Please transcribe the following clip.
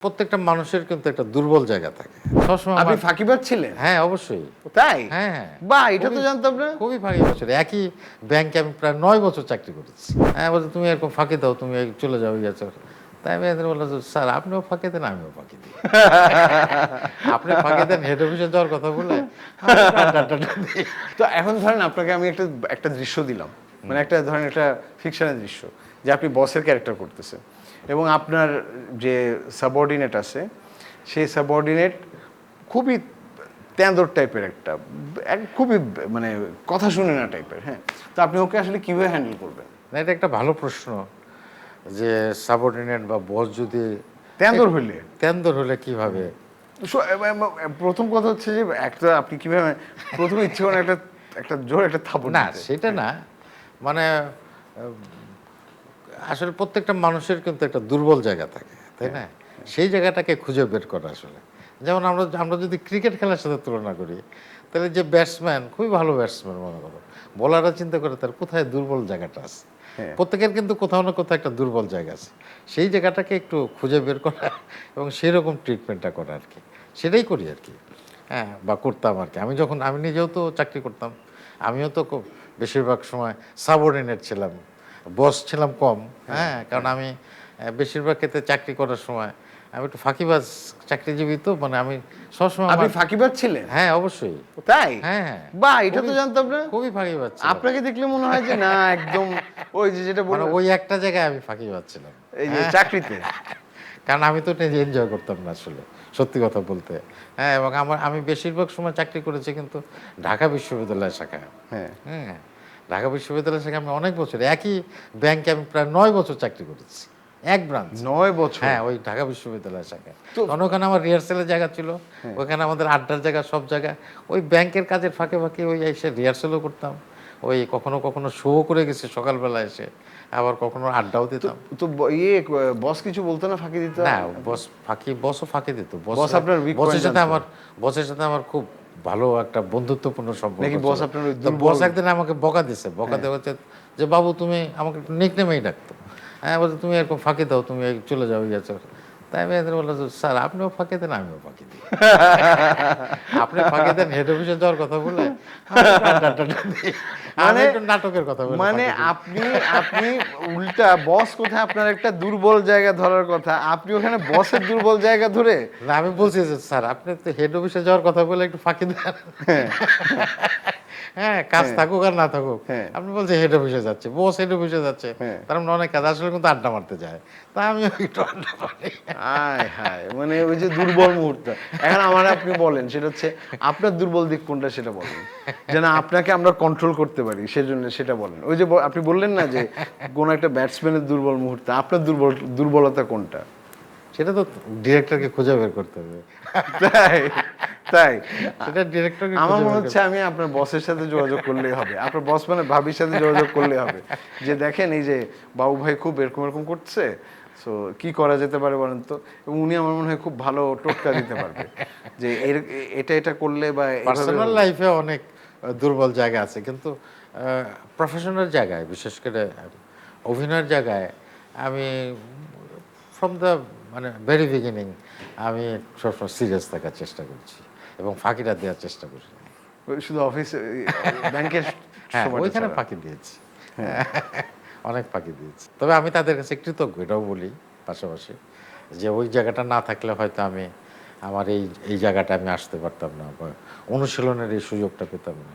প্রত্যেকটা মানুষের কিন্তু একটা দুর্বল জায়গা থাকে। সবসময় আপনি আমার- ফাঁকিবাজ ছিলেন? হ্যাঁ অবশ্যই। তাই? হ্যাঁ হ্যাঁ। বা এটা তো জানতাম না। খুবই একই ব্যাংকে আমি প্রায় নয় বছর চাকরি করেছি। হ্যাঁ বলছে তুমি এরকম ফাঁকি দাও তুমি চলে যাও চলো তাই আমি এদের বললাম স্যার আপনিও ফাঁকি দেন আমিও ফাঁকি দিই। আপনি ফাঁকি দেন হেড অফিসে যাওয়ার কথা বলে। তো এখন ধরেন আপনাকে আমি একটা একটা দৃশ্য দিলাম। মানে একটা ধরেন একটা ফিকশনের দৃশ্য যে আপনি বসের ক্যারেক্টার করতেছেন। এবং আপনার যে সাবঅর্ডিনেট আছে সেই সাবঅর্ডিনেট খুবই তেঁদর টাইপের একটা খুবই মানে কথা শুনে না টাইপের হ্যাঁ। তো আপনি ওকে আসলে কীভাবে হ্যান্ডেল করবেন? না এটা একটা ভালো প্রশ্ন যে সাবঅর্ডিনেট বা বস যদি তেঁদর হইলে তেন্দর হলে কীভাবে? প্রথম কথা হচ্ছে যে একটা আপনি কীভাবে প্রথম ইচ্ছে করেন একটা একটা জোর একটা থাপড় না সেটা না। মানে আসলে প্রত্যেকটা মানুষের কিন্তু একটা দুর্বল জায়গা থাকে তাই না? সেই জায়গাটাকে খুঁজে বের করা আসলে। যেমন আমরা আমরা যদি ক্রিকেট খেলার সাথে তুলনা করি তাহলে যে ব্যাটসম্যান খুবই ভালো ব্যাটসম্যান মনে করো। বলাররা চিন্তা করে তার কোথায় দুর্বল জায়গাটা আছে? হ্যাঁ। প্রত্যেকের কিন্তু কোথাও না কোথাও একটা দুর্বল জায়গা আছে। সেই জায়গাটাকে একটু খুঁজে বের করা এবং সেই রকম ট্রিটমেন্টটা করা আর কি। সেটাই করি আর কি। হ্যাঁ বা করতাম আর কি। আমি যখন আমি নিজেও তো চাকরি করতাম। আমিও তো বেশিরভাগ সময় সাবঅর্ডিনেট ছিলাম। বস ছিলাম কম হ্যাঁ কারণ আমি বেশিরভাগ ক্ষেত্রে চাকরি করার সময় আমি একটু ফাঁকিবাজ চাকরিজীবী তো মানে আমি সবসময় আপনি ফাঁকিবাজ ছিলেন? হ্যাঁ অবশ্যই। তাই? হ্যাঁ হ্যাঁ। বা এটা তো জানতাম না। খুবই ফাঁকিবাজ আপনাকে দেখলে মনে হয় যে না একদম ওই যে যেটা মানে বললাম ওই একটা জায়গায় আমি ফাঁকিবাজ ছিলাম। এই যে চাকরিতে। কারণ আমি তো নিজে এনজয় করতাম না আসলে সত্যি কথা বলতে। হ্যাঁ এবং আমার আমি বেশিরভাগ সময় চাকরি করেছি কিন্তু ঢাকা বিশ্ববিদ্যালয় শাখায়। হ্যাঁ। হ্যাঁ। ঢাকা বিশ্ববিদ্যালয় শাখায় আমি অনেক বছর একই ব্যাংকে আমি প্রায় নয় বছর চাকরি করেছি এক ব্রাঞ্চ নয় বছর? হ্যাঁ ওই ঢাকা বিশ্ববিদ্যালয়ের তো- তখন ওখানে আমার রিহার্সেলের জায়গা ছিল ওখানে আমাদের আড্ডার জায়গা সব জায়গা। ওই ব্যাংকের কাজের ফাঁকে ফাঁকে ওই এসে রিহার্সেলও করতাম। ওই কখনো কখনো শো করে গেছে সকালবেলা এসে আবার কখনো আড্ডাও দিতাম। তো ইয়ে বস কিছু বলতো না ফাঁকি দিত? না বস ফাঁকি বসও ফাঁকি দিত। বস আপনার বসের সাথে আমার বসের সাথে আমার খুব ভালো একটা বন্ধুত্বপূর্ণ সম্পর্ক নাকি ছিল। আপনার বস একদিন আমাকে বকা দিছে বকা দেওয়া হচ্ছে যে বাবু তুমি আমাকে নিকনেমেই ডাকতো। হ্যাঁ বলছে তুমি এরকম ফাঁকি দাও তুমি চলে যাও ইয়ে তাই স্যার আপনিও ফাঁকি দেন আমিও ফাঁকি দিই। আপনি ফাঁকি দেন হেড অফিসে যাওয়ার কথা বলে মানে- নাটকের কথা বলে মানে আপনি আপনি উল্টা বস কোথায় আপনার একটা দুর্বল জায়গা ধরার কথা? আপনি ওখানে বসের দুর্বল জায়গা ধরে? না আমি বলছি যে স্যার আপনি তো হেড অফিসে যাওয়ার কথা বলে একটু ফাঁকি দেন। হ্যাঁ কাজ থাকুক আর না থাকুক। হ্যাঁ। আপনি বলছেন হেড অফিসে যাচ্ছে বস হেড অফিসে যাচ্ছে। হ্যাঁ। তার মানে অনেক কাজ আসলে কিন্তু আড্ডা মারতে যায়। তা আমি একটু আড্ডা মারি। হায় মানে ওই যে দুর্বল মুহূর্ত। এখন আমার আপনি বলেন সেটা হচ্ছে আপনার দুর্বল দিক কোনটা সেটা বলেন। যেন আপনাকে আমরা কন্ট্রোল করতে পারি সেজন্য সেটা বলেন। ওই যে আপনি বললেন না যে কোন একটা ব্যাটসম্যানের দুর্বল মুহূর্ত আপনার দুর্বল দুর্বলতা কোনটা? সেটা তো ডিরেক্টরকে খুঁজে বের করতে হবে। তাই? তাই? সেটা ডিরেক্টরকে আমার মনে হচ্ছে আমি আপনার বসের সাথে যোগাযোগ করলেই হবে। আপনার বস মানে ভাবির সাথে যোগাযোগ করলেই হবে। যে দেখেন এই যে বাবু ভাই খুব এরকম এরকম করছে সো কি করা যেতে পারে বলেন তো? এবং উনি আমার মনে হয় খুব ভালো টোটকা দিতে পারবে। যে এর- এটা এটা করলে বা পার্সোনাল লাইফে অনেক দুর্বল জায়গা আছে। কিন্তু প্রফেশনাল জায়গায় বিশেষ করে অভিনয়ের জায়গায় আমি ফ্রম দ্য মানে ভেরি বিগিনিং আমি সবসময় সিরিয়াস থাকার চেষ্টা করছি। এবং ফাঁকিটা দেওয়ার চেষ্টা করি। শুধু অফিস ব্যাংকের হ্যাঁ ওইখানে ফাঁকি দিয়েছি। অনেক ফাঁকি দিয়েছি। তবে আমি তাদের কাছে কৃতজ্ঞ এটাও বলি পাশাপাশি যে ওই জায়গাটা না থাকলে হয়তো আমি আমার এই এই জায়গাটা আমি আসতে পারতাম না বা অনুশীলনের এই সুযোগটা পেতাম না।